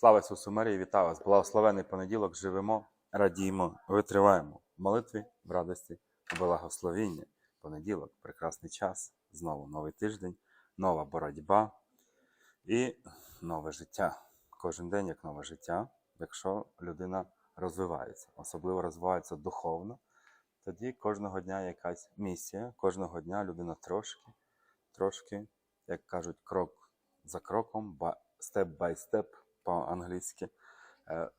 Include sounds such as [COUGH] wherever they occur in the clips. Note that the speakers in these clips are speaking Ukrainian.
Слава Ісусу Марії, вітаю вас! Благословений понеділок, живемо, радіємо, витриваємо в молитві, в радості, в благословінні. Понеділок, прекрасний час, знову новий тиждень, нова боротьба і нове життя. Кожен день як нове життя, якщо людина розвивається, особливо розвивається духовно, тоді кожного дня якась місія, кожного дня людина трошки, трошки, як кажуть, крок за кроком, степ бай степ по-англійськи, е,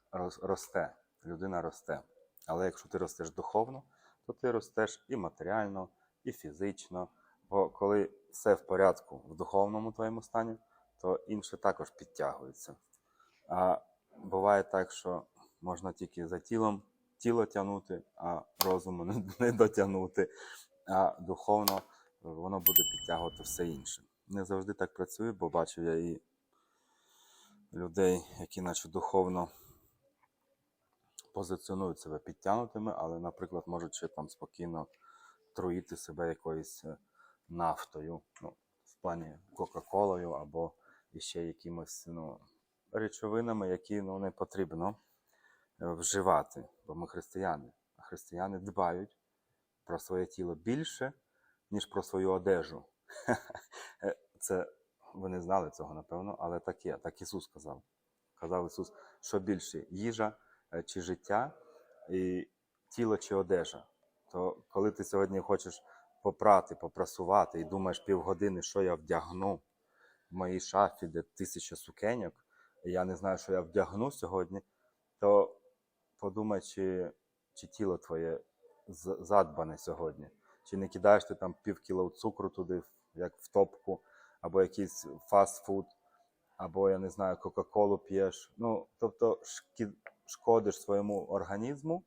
росте. Людина росте. Але якщо ти ростеш духовно, то ти ростеш і матеріально, і фізично. Бо коли все в порядку в духовному твоєму стані, то інше також підтягується. А буває так, що можна тільки за тілом тіло тягнути, а розуму не, дотягнути, а духовно воно буде підтягувати все інше. Не завжди так працює, бо бачив я і людей, які наче духовно позиціонують себе підтягнутими, але, наприклад, можуть ще там спокійно труїти себе якоюсь е, нафтою, ну, в плані Кока-Колою або іще якимось ну, речовинами, які ну, не потрібно е, вживати. Бо ми християни, а християни дбають про своє тіло більше, ніж про свою одежу. [LAUGHS] Е, Це ви не знали цього, напевно, але так є, так Ісус сказав. Казав Ісус, що більше їжа е, чи життя, і тіло чи одежа. То коли ти сьогодні хочеш попрати, попрасувати і думаєш півгодини, що я вдягну в моїй шафі, де тисяча сукеньок, і я не знаю, що я вдягну сьогодні, то подумай, чи, чи тіло твоє задбане сьогодні. Чи не кидаєш ти там пів кіло цукру туди, як в топку, або якийсь фастфуд, або я не знаю, Кока-Колу п'єш. Ну, тобто шкодиш своєму організму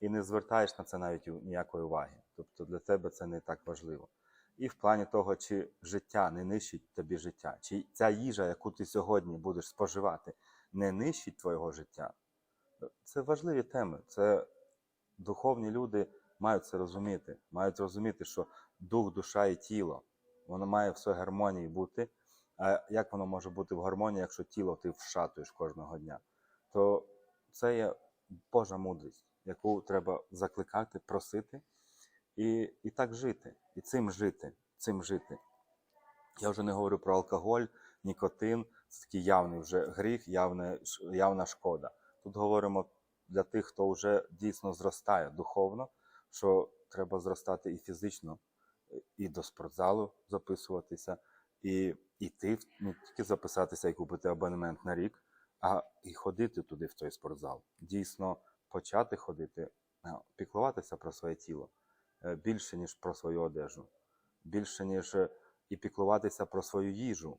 і не звертаєш на це навіть ніякої уваги. Тобто для тебе це не так важливо. І в плані того, чи життя не нищить тобі життя, чи ця їжа, яку ти сьогодні будеш споживати, не нищить твого життя. Це важливі теми. Це духовні люди мають це розуміти. Мають розуміти, що дух, душа і тіло, воно має все в гармонії бути. А як воно може бути в гармонії, якщо тіло ти вшатуєш кожного дня? То це є Божа мудрість, яку треба закликати, просити і, і так жити, і цим жити, цим жити. Я вже не говорю про алкоголь, нікотин, це такий явний вже гріх, явне, явна шкода. Тут говоримо для тих, хто вже дійсно зростає духовно, що треба зростати і фізично, і до спортзалу записуватися, і йти, не тільки записатися і купити абонемент на рік, а і ходити туди, в той спортзал. Дійсно почати ходити, е, піклуватися про своє тіло е, більше, ніж про свою одежу, більше, ніж е, і піклуватися про свою їжу,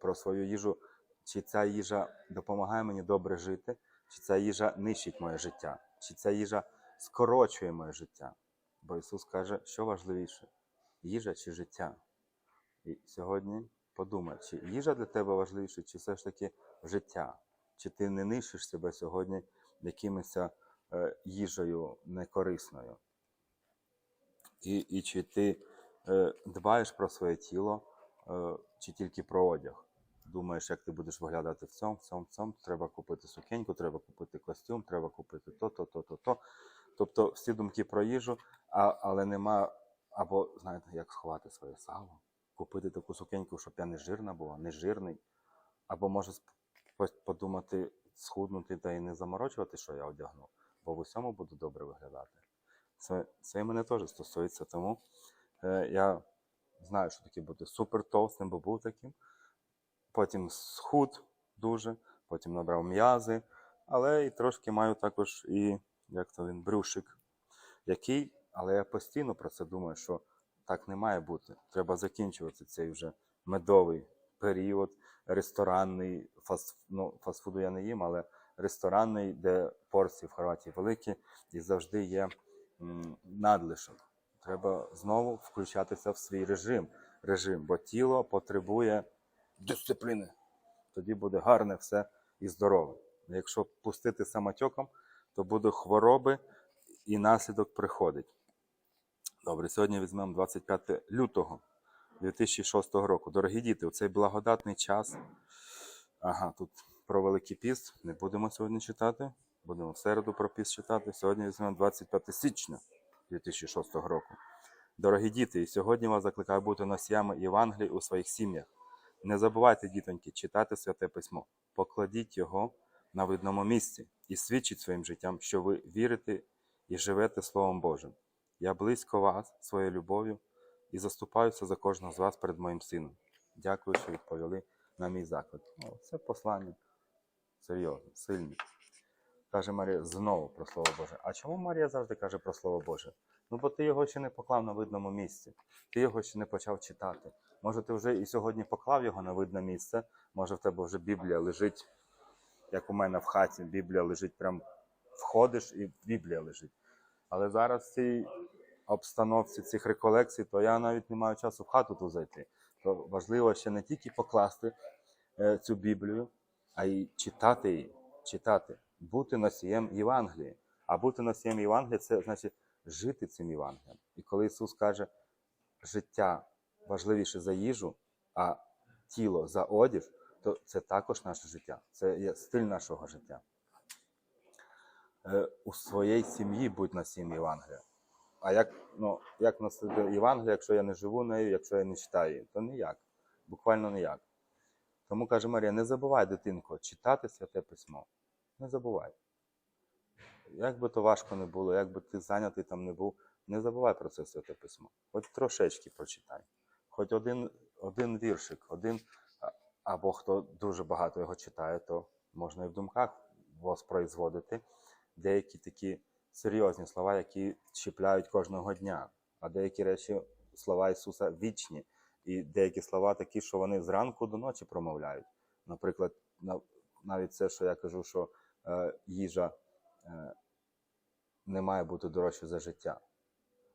про свою їжу, чи ця їжа допомагає мені добре жити, чи ця їжа нищить моє життя, чи ця їжа скорочує моє життя. Бо Ісус каже, що важливіше їжа чи життя. І сьогодні подумай, чи їжа для тебе важливіше, чи все ж таки життя, чи ти не нищиш себе сьогодні якимось е, їжею некорисною. І, і чи ти е, дбаєш про своє тіло, е, чи тільки про одяг. Думаєш, як ти будеш виглядати в цьому, в цьому, в цьому. Треба купити сукеньку, треба купити костюм, треба купити то, то, то, то, то. Тобто всі думки про їжу, а, але нема, або знаєте, як сховати своє сало, купити таку сукеньку, щоб я не жирна була, не жирний. Або може подумати, схуднути та й не заморочувати, що я одягну, бо в усьому буду добре виглядати. Це, це і мене теж стосується, тому е, я знаю, що таке бути супер толстим, бо був таким. Потім схуд дуже, потім набрав м'язи, але і трошки маю також і як то він, брюшик, який, але я постійно про це думаю, що так не має бути. Треба закінчувати цей вже медовий період, ресторанний, фаст, ну, фастфуду я не їм, але ресторанний, де порції в Хорватії великі і завжди є надлишок. Треба знову включатися в свій режим, режим, бо тіло потребує дисципліни. Тоді буде гарне все і здорове. Якщо пустити самотьоком, то будуть хвороби і наслідок приходить. Добре, сьогодні візьмемо 25 лютого 2006 року. Дорогі діти, у цей благодатний час. Ага, тут про Великий Піст не будемо сьогодні читати. Будемо в середу про піст читати. Сьогодні візьмемо 25 січня 2006 року. Дорогі діти, і сьогодні вас закликаю бути носіями Євангелії у своїх сім'ях. Не забувайте, дітоньки, читати святе письмо. Покладіть його на видному місці і свідчіть своїм життям, що ви вірите і живете Словом Божим. Я близько вас своєю любов'ю і заступаюся за кожного з вас перед моїм сином. Дякую, що відповіли на мій заклик. О, це послання серйозне, сильне. Каже Марія знову про Слово Боже. А чому Марія завжди каже про Слово Боже? Ну, бо ти його ще не поклав на видному місці, ти його ще не почав читати. Може, ти вже і сьогодні поклав його на видне місце, може в тебе вже Біблія лежить, як у мене в хаті, Біблія лежить, прям входиш і Біблія лежить. Але зараз в цій обстановці цих реколекцій, то я навіть не маю часу в хату тут зайти. То важливо ще не тільки покласти е, цю Біблію, а й читати її, читати, бути носієм Євангелії. А бути носієм Євангелія це значить жити цим Євангелієм. І коли Ісус каже, життя важливіше за їжу, а тіло за одяг, то це також наше життя, це є стиль нашого життя. Е, У своїй сім'ї будь носієм Євангелія. А як, ну, як носити Євангелія, якщо я не живу нею, якщо я не читаю її? То ніяк. Буквально ніяк. Тому каже Марія, не забувай, дитинко, читати святе письмо. Не забувай. Як би то важко не було, як би ти зайнятий там не був, не забувай про це святе письмо. Хоч трошечки прочитай. Хоч один, один віршик, один, або хто дуже багато його читає, то можна і в думках воспроизводити деякі такі серйозні слова, які чіпляють кожного дня. А деякі речі, слова Ісуса вічні, і деякі слова такі, що вони зранку до ночі промовляють. Наприклад, навіть це, що я кажу, що е, їжа е, не має бути дорожче за життя.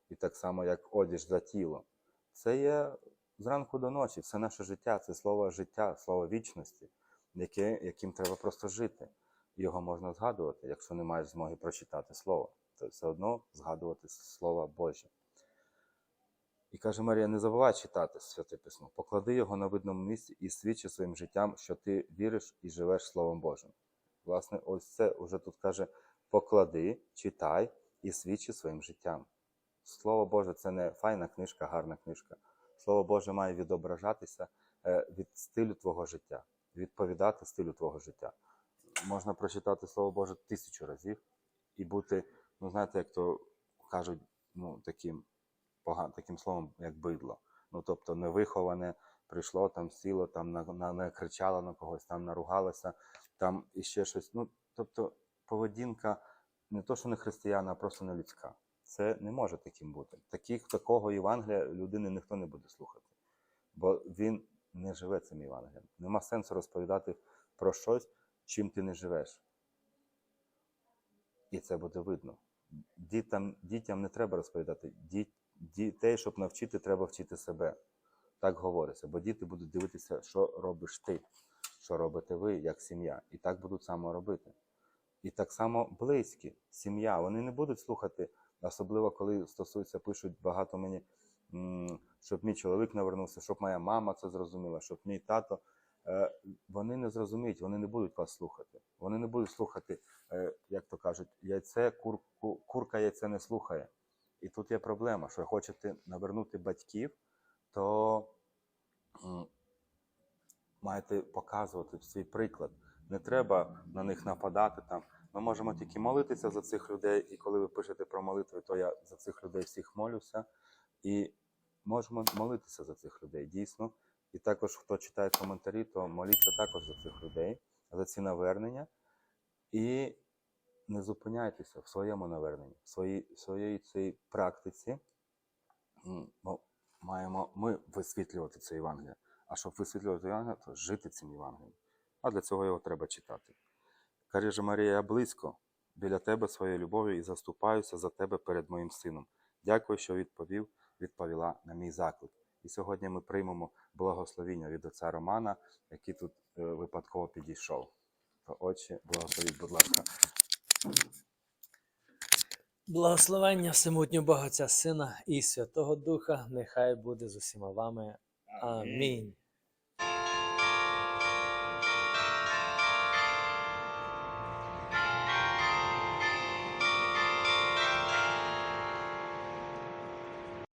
І так само, як одіж за тіло. Це є зранку до ночі, це наше життя, це слово життя, слово вічності, яке, яким треба просто жити. Його можна згадувати, якщо не маєш змоги прочитати слово, то все одно згадувати Слово Боже. І каже Марія: не забувай читати святе письмо, поклади його на видному місці і свідчи своїм життям, що ти віриш і живеш Словом Божим. Власне, ось це уже тут каже: поклади, читай і свідчи своїм життям. Слово Боже, це не файна книжка, гарна книжка. Слово Боже має відображатися е, від стилю твого життя, відповідати стилю твого життя. Можна прочитати Слово Боже тисячу разів і бути, ну знаєте, як то кажуть, ну таким поган, таким словом, як бидло. Ну тобто невиховане, прийшло там, сіло, там на, на, накричало на когось, там наругалося, там іще щось. Ну, тобто поведінка не то, що не християна, а просто не людська. Це не може таким бути. Таких, такого Євангелія людини ніхто не буде слухати, бо він не живе цим Євангелієм. Нема сенсу розповідати про щось, чим ти не живеш. І це буде видно. Дітям, дітям не треба розповідати. Діт, дітей, щоб навчити, треба вчити себе. Так говориться. Бо діти будуть дивитися, що робиш ти, що робите ви як сім'я. І так будуть само робити. І так само близькі, сім'я. Вони не будуть слухати, особливо коли стосується, пишуть багато мені, щоб мій чоловік не вернувся, щоб моя мама це зрозуміла, щоб мій тато. Е, Вони не зрозуміють, вони не будуть вас слухати. Вони не будуть слухати, е, як то кажуть, яйце, курку, курка яйце не слухає. І тут є проблема, що хочете навернути батьків, то маєте показувати свій приклад. Не треба на них нападати там. Ми можемо тільки молитися за цих людей, і коли ви пишете про молитви, то я за цих людей всіх молюся. І можемо молитися за цих людей, дійсно. І також, хто читає коментарі, то моліться також за цих людей, за ці навернення. І не зупиняйтеся в своєму наверненні, в своїй, в своїй цій практиці. Бо маємо ми висвітлювати це Євангеліє. А щоб висвітлювати Євангеліє, то жити цим Євангелієм. А для цього його треба читати. Каже Марія, я близько біля тебе своєю любов'ю і заступаюся за тебе перед моїм сином. Дякую, що відповів, відповіла на мій заклик. І сьогодні ми приймемо благословіння від отця Романа, який тут е, випадково підійшов. То отче, благословіть, будь ласка. Благословення всемутнього Бога Отця Сина і Святого Духа, нехай буде з усіма вами. Амінь.